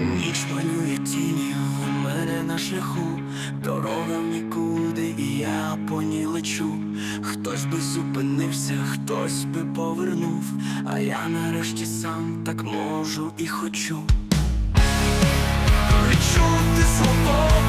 Ніч малює тіні у мене на шляху, дорога в нікуди, і я по ній лечу. Хтось би зупинився, хтось би повернув, а я нарешті сам так можу і хочу. Відчути свободу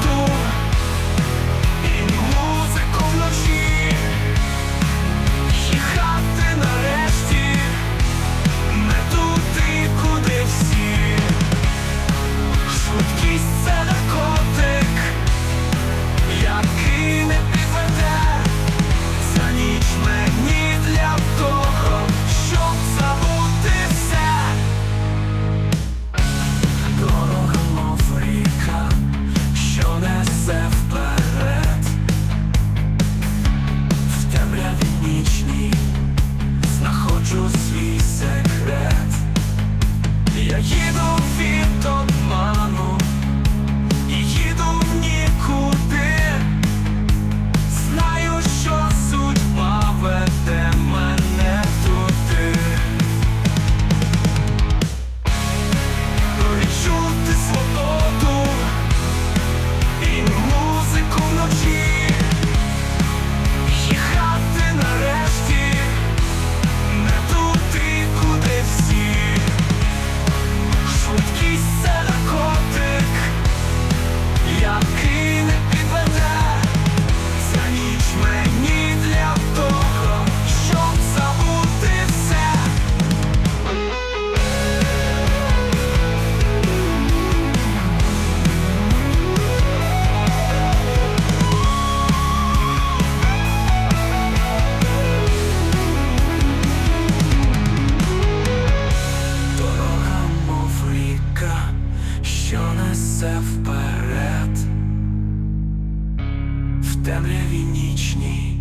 темряві нічні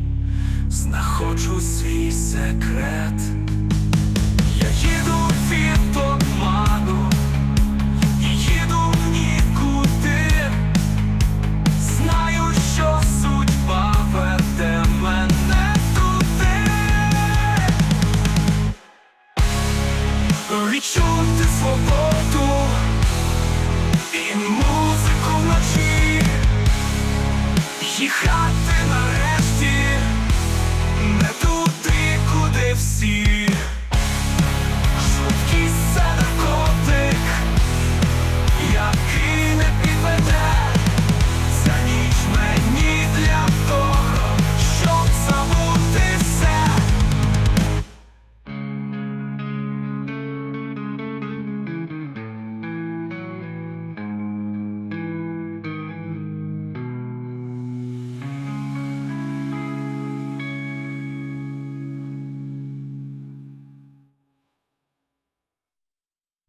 знаходжу свій секрет. Я їду від обману і їду в нікуди, знаю, що судьба веде мене туди. Відчути свободу їхати нарешті не туди, куди всі.